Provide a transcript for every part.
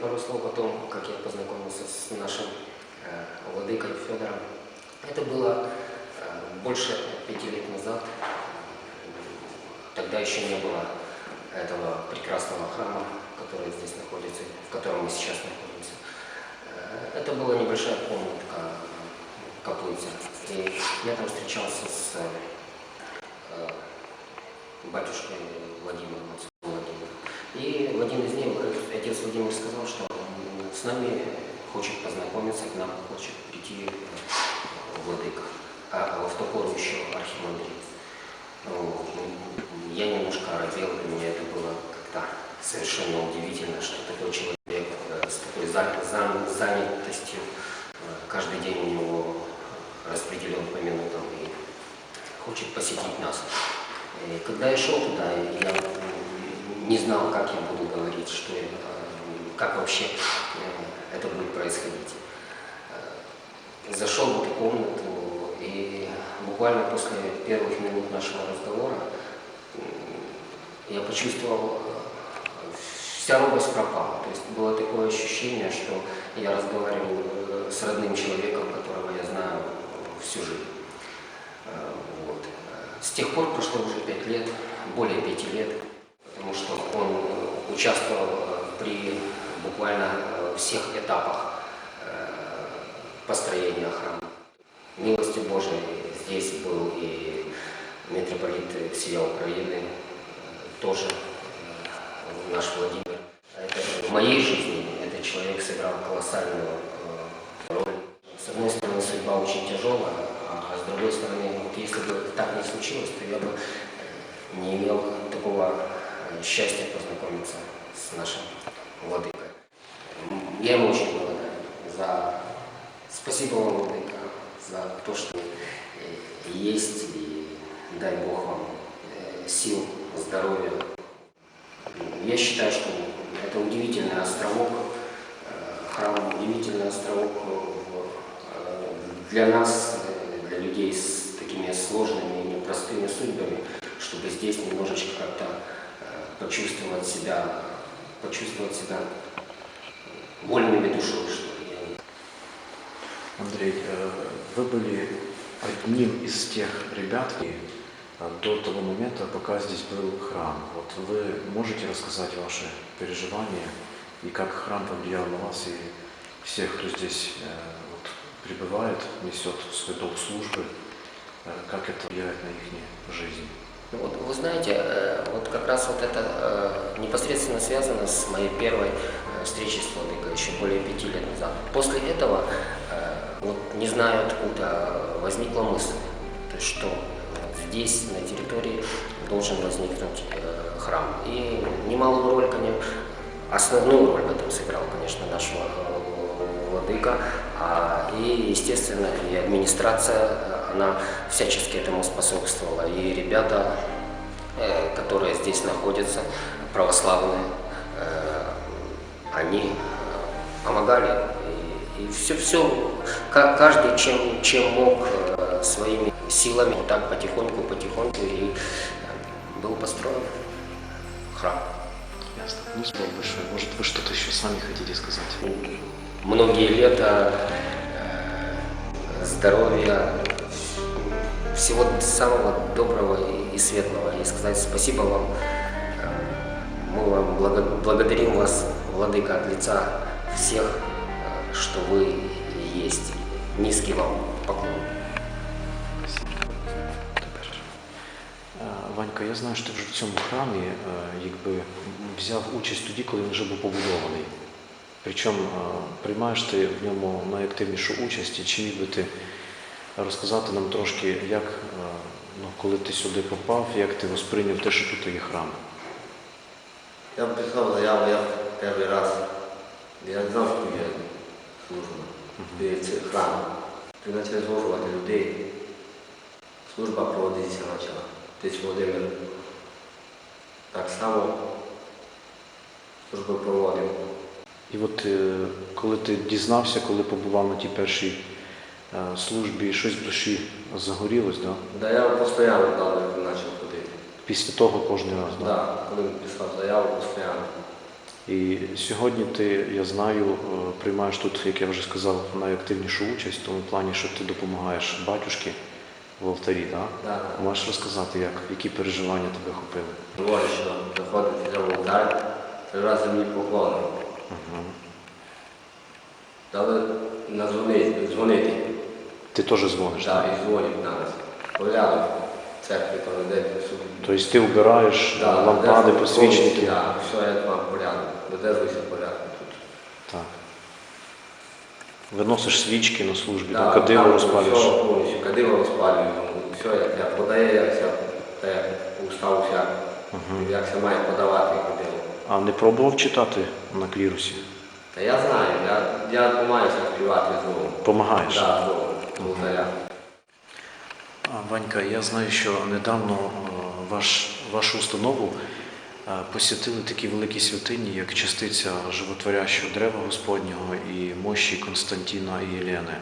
пару слов о том, как я познакомился с нашим э, владыкой Федором. Это было э, больше пяти лет назад. Тогда еще не было этого прекрасного храма, который здесь находится, в котором мы сейчас находимся. Э, Это была небольшая комнатка, каплица. И я там встречался с э, батюшкой Владимиром. И в один из дней отец Владимир сказал, что с нами хочет познакомиться, к нам хочет прийти э, владыка. А в ту пору еще архимандрит. Ну, Я немножко оробел, для меня это было как-то совершенно удивительно, что такой человек э, с такой за- за- занятостью, э, каждый день у него распределен по минутам и хочет посетить нас. И когда я шел туда, я не знал, как я буду говорить, что э, как вообще э, это будет происходить. Э, Зашел в эту комнату, и буквально после первых минут нашего разговора м, я почувствовал, э, вся робость пропала. То есть было такое ощущение, что я разговаривал э, с родным человеком, которого я знаю всю жизнь. Э. С тех пор прошло уже пять лет, более пяти лет, потому что он э, участвовал э, при буквально э, всех этапах построения храма. Милостью Божией здесь был и митрополит всея Украины, тоже наш Владимир. Это в моей жизни этот человек сыграл колоссальную роль. С одной стороны, судьба очень тяжелая, а с другой стороны, вот если бы так не случилось, то я бы не имел такого э, счастья познакомиться с нашим владыкой. Я ему очень благодарен за спасибо вам, владыка, за то, что э, есть, и дай Бог вам э, сил, здоровья. Я считаю, что это удивительный островок, храм удивительный островок для нас, для людей с такими сложными непростыми судьбами, чтобы здесь немножечко как-то почувствовать себя, почувствовать себя вольными душой, что ли. Андрей, э, вы были одним из тех ребят э, до того момента, пока здесь был храм. Вот вы можете рассказать ваши переживания и как храм повлиял на вас и всех, кто здесь э, вот, пребывает, несет свой долг службы, как это влияет на их жизнь? Ну Вот, вы знаете, э, вот как раз вот это э, непосредственно связано с моей первой э, встречей с Владыкой еще более пяти лет назад. После этого, вот не знаю откуда, возникла мысль, что здесь, на территории, должен возникнуть храм. И немалую роль, конечно, основную роль в этом сыграл, конечно, наш Владыка, а, и, естественно, и администрация, она всячески этому способствовала. И ребята, э, которые здесь находятся, православные, э, они э, помогали. И, и все, все, каждый чем, чем мог своими силами, вот так потихоньку, потихоньку, и был построен храм. Ясно. Ну, спасибо большое. Может, вы что-то еще сами хотите сказать? многие лета, здоровья, всего самого доброго и- и светлого. И сказать спасибо вам. Э, Мы вам благо- благодарим вас, Владыка, от лица всех, э, что вы есть. Низкий вам поклон. Е, Ванька, я знаю, що ти вже в цьому храмі е, якби взяв участь тоді, коли він вже був побудований. Причому е, приймаєш ти в ньому найактивнішу участь, і чи міг би ти розказати нам трошки, як, е, ну, коли ти сюди попав, як ти восприйняв те, що тут є храм? Я писав заяву, я перший раз. Я не знав, що є служба. Є це храм. Ти почали зложувати людей. Служба проводиться почала. Десь Володимир так само службу проводив. І от е, коли ти дізнався, коли побував на тій першій службі, щось в душі загорілось, да? Да я постійно далі почав ходити. після того кожен раз. Да? Да, коли писав заяву, постійно. І сьогодні ти, я знаю, е, приймаєш тут, як я вже сказав, найактивнішу участь в тому плані, що ти допомагаєш батюшки в алтарі, так? Да, да. Можеш розказати, як, які переживання тебе хопили? Говорить, що заходити в алтар, три рази мені поклони. Дали назвонити, дзвонити. Ти теж дзвониш, Да, і дзвонять на нас. Порядок в церкві кожен день присутні. Тобто ти вбираєш Да, лампади, посвічники. повністю, Да, все я вам порядок. Додержуюся порядку тут. Так. Виносиш свічки на службі, Да, там розпалюєш. Все повністю, кадило розпалюю, все як я подає, як я та як устав всяк. Як це має подавати кадило. А не пробував читати на клірусі? Та я знаю, я, я намагаюся співати знову. Помагаєш? Да, знову, волтаря. Ванька, я знаю, що недавно е, ваш, вашу установу е, посітили такі великі святині, як частиця животворящого дерева Господнього і мощі Константіна і Єлени.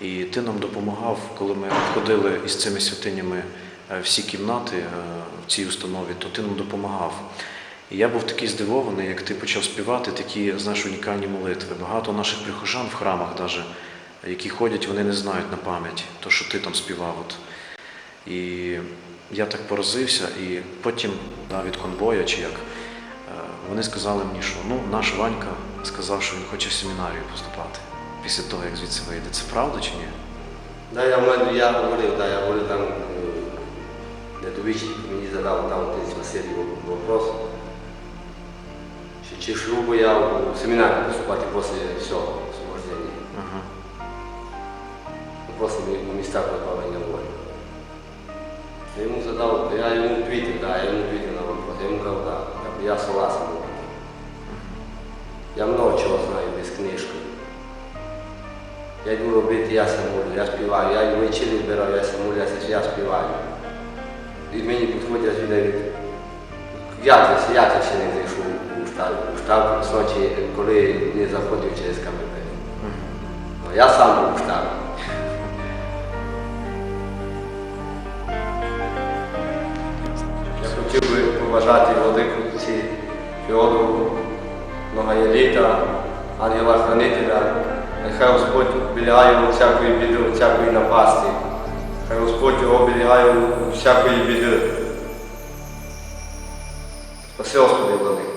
І ти нам допомагав, коли ми обходили із цими святинями е, всі кімнати в цій установі, то ти нам допомагав. І я був такий здивований, як ти почав співати такі, знаєш, унікальні молитви. Багато наших прихожан в храмах, даже, які ходять, вони не знають на пам'ять, то, що ти там співав. От. І я так поразився, і потім да, від конвоя чи як, е, вони сказали мені, що ну, наш Ванька сказав, що він хоче в семінарію поступати після того, як звідси вийде. Це правда чи ні? Да, я, я говорив, да, я говорив там, недовічник мені задав там отець Василій вопрос. Чи, чи шлюбу я в семінарі поступати після всього Просто в містах позбавлення волі. Я йому задав, я йому відповів, да, я йому відповів на вопрос. Я йому казав, да, я, я согласен. був. Я много чого знаю без книжки. Я йду робити, я самолю, я співаю, я і вечері збирав, я самолю, я, я співаю. І мені підходять люди, я, це- я це ще не зайшов у штаб, у штаб з ночі, коли не заходив через КПП. Ну, Я сам був у штабі. Хотів би побажати владику Феодору, Ногаєліта, ангела хранителя. Нехай Господь оберігає від всякої біди, всякої напасти. Хай Господь його від всякої біди. Спаси Господи, владику.